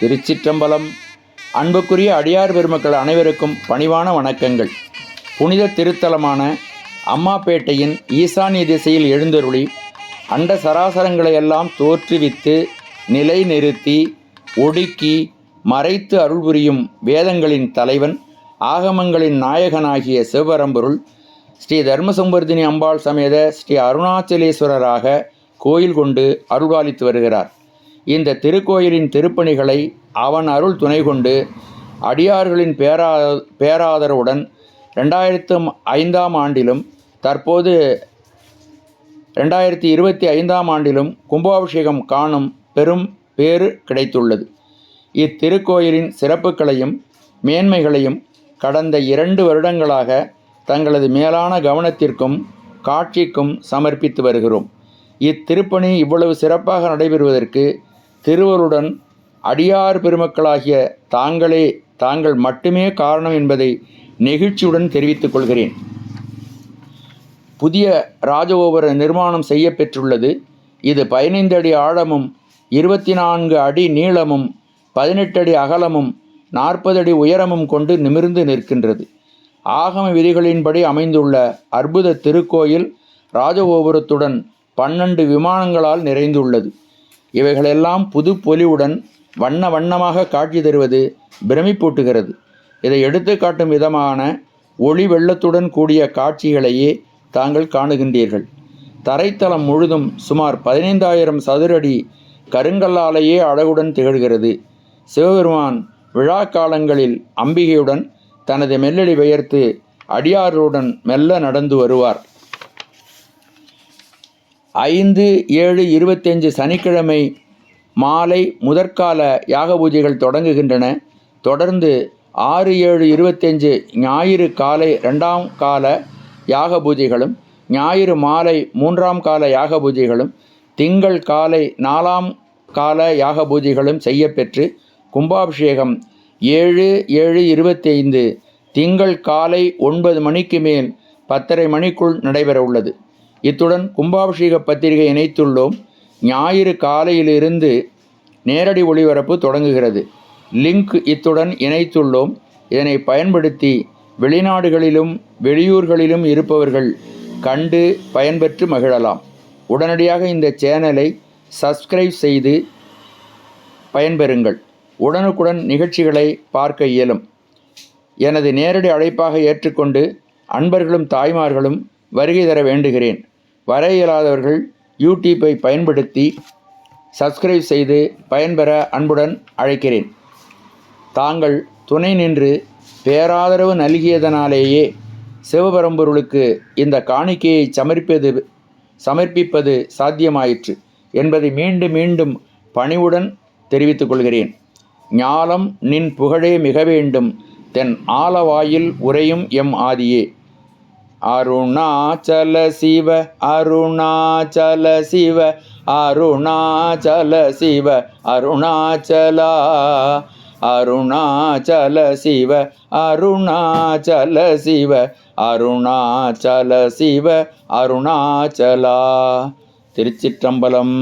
திருச்சிற்றம்பலம். அன்புக்குரிய அடியார் பெருமக்கள் அனைவருக்கும் பணிவான வணக்கங்கள். புனித திருத்தலமான அம்மாப்பேட்டையின் ஈசானிய திசையில் எழுந்தருளி அண்ட சராசரங்களை எல்லாம் தோற்றுவித்து நிலைநிறுத்தி ஒடுக்கி மறைத்து அருள் புரியும் வேதங்களின் தலைவன் ஆகமங்களின் நாயகனாகிய சிவபரம்பொருள் ஸ்ரீ தர்மசம்பர்தினி அம்பாள் சமேத ஸ்ரீ அருணாச்சலேஸ்வரராக கோயில் கொண்டு அருள்பாலித்து வருகிறார். இந்த திருக்கோயிலின் திருப்பணிகளை அவன் அருள் துணை கொண்டு அடியார்களின் பேரா பேராதரவுடன் ரெண்டாயிரத்து ஐந்தாம் ஆண்டிலும் தற்போது ரெண்டாயிரத்தி இருபத்தி ஐந்தாம் ஆண்டிலும் கும்பாபிஷேகம் காணும் பெரும் பேறு கிடைத்துள்ளது. இத்திருக்கோயிலின் சிறப்புகளையும் மேன்மைகளையும் கடந்த இரண்டு வருடங்களாக தங்களது மேலான கவனத்திற்கும் காட்சிக்கும் சமர்ப்பித்து வருகிறோம். இத்திருப்பணி இவ்வளவு சிறப்பாக நடைபெறுவதற்கு திருவருடன் அடியார் பெருமக்களாகிய தாங்களே தாங்கள் மட்டுமே காரணம் என்பதை நெகிழ்ச்சியுடன் தெரிவித்துக் கொள்கிறேன். புதிய ராஜகோபுர நிர்மாணம் செய்ய பெற்றுள்ளது இது பதினைந்து அடி ஆழமும் இருபத்தி நான்கு அடி நீளமும் பதினெட்டு அடி அகலமும் நாற்பது அடி உயரமும் கொண்டு நிமிர்ந்து நிற்கின்றது. ஆகம விதிகளின்படி அமைந்துள்ள அற்புத திருக்கோயில் ராஜகோபுரத்துடன் பன்னெண்டு விமானங்களால் நிறைந்துள்ளது. இவைகளெல்லாம் புது பொலிவுடன் வண்ண வண்ணமாக காட்சி தருவது பிரமிப்பூட்டுகிறது. இதை எடுத்து காட்டும் விதமான ஒளி வெள்ளத்துடன் கூடிய காட்சிகளையே தாங்கள் காணுகின்றீர்கள். தரைத்தளம் முழுதும் சுமார் பதினைந்தாயிரம் சதுரடி கருங்கல்லாலேயே அழகுடன் திகழ்கிறது. சிவபெருமான் விழா காலங்களில் அம்பிகையுடன் தனது மெல்லடி பெயர்த்து அடியாருடன் மெல்ல நடந்து வருவார். ஐந்து ஏழு இருபத்தஞ்சு சனிக்கிழமை மாலை முதற்கால யாக பூஜைகள் தொடங்குகின்றன. தொடர்ந்து ஆறு ஏழு இருபத்தஞ்சு ஞாயிறு காலை ரெண்டாம் கால யாக பூஜைகளும் ஞாயிறு மாலை மூன்றாம் கால யாக பூஜைகளும் திங்கள் காலை நாலாம் கால யாக பூஜைகளும் செய்யப்பெற்று கும்பாபிஷேகம் ஏழு ஏழு இருபத்தைந்து திங்கள் காலை ஒன்பது மணிக்கு மேல் பத்தரை மணிக்குள் நடைபெற உள்ளது இத்துடன் கும்பாபிஷேக பத்திரிகை இணைத்துள்ளோம். ஞாயிறு காலையிலிருந்து நேரடி ஒளிபரப்பு தொடங்குகிறது. லிங்க் இத்துடன் இணைத்துள்ளோம். இதனை பயன்படுத்தி வெளிநாடுகளிலும் வெளியூர்களிலும் இருப்பவர்கள் கண்டு பயன்பெற்று மகிழலாம். உடனடியாக இந்த சேனலை சப்ஸ்கிரைப் செய்து பயன்பெறுங்கள். உடனுக்குடன் நிகழ்ச்சிகளை பார்க்க இயலும். எனது நேரடி அழைப்பாக ஏற்றுக்கொண்டு அன்பர்களும் தாய்மார்களும் வருகை தர வேண்டுகிறேன். வர இயலாதவர்கள் யூடியூப்பை பயன்படுத்தி சப்ஸ்கிரைப் செய்து பயன்பெற அன்புடன் அழைக்கிறேன். தாங்கள் துணை நின்று பேராதரவு நல்கியதனாலேயே சிவபரம்பொருளுக்கு இந்த காணிக்கையை சமர்ப்பது சமர்ப்பிப்பது சாத்தியமாயிற்று என்பதை மீண்டும் மீண்டும் பணிவுடன் தெரிவித்துக் கொள்கிறேன். ஞாலம் நின் புகழே மிக வேண்டும். தென் ஆலவாயில் உரையும் எம் ஆதியே. அருணாச்சல சிவ அருணாச்சல சிவ அருணாச்சல சிவ அருணாச்சலா அருணாச்சல சிவ அருணாச்சல சிவ அருணாச்சல சிவ அருணாச்சலா. திருச்சிற்றம்பலம்.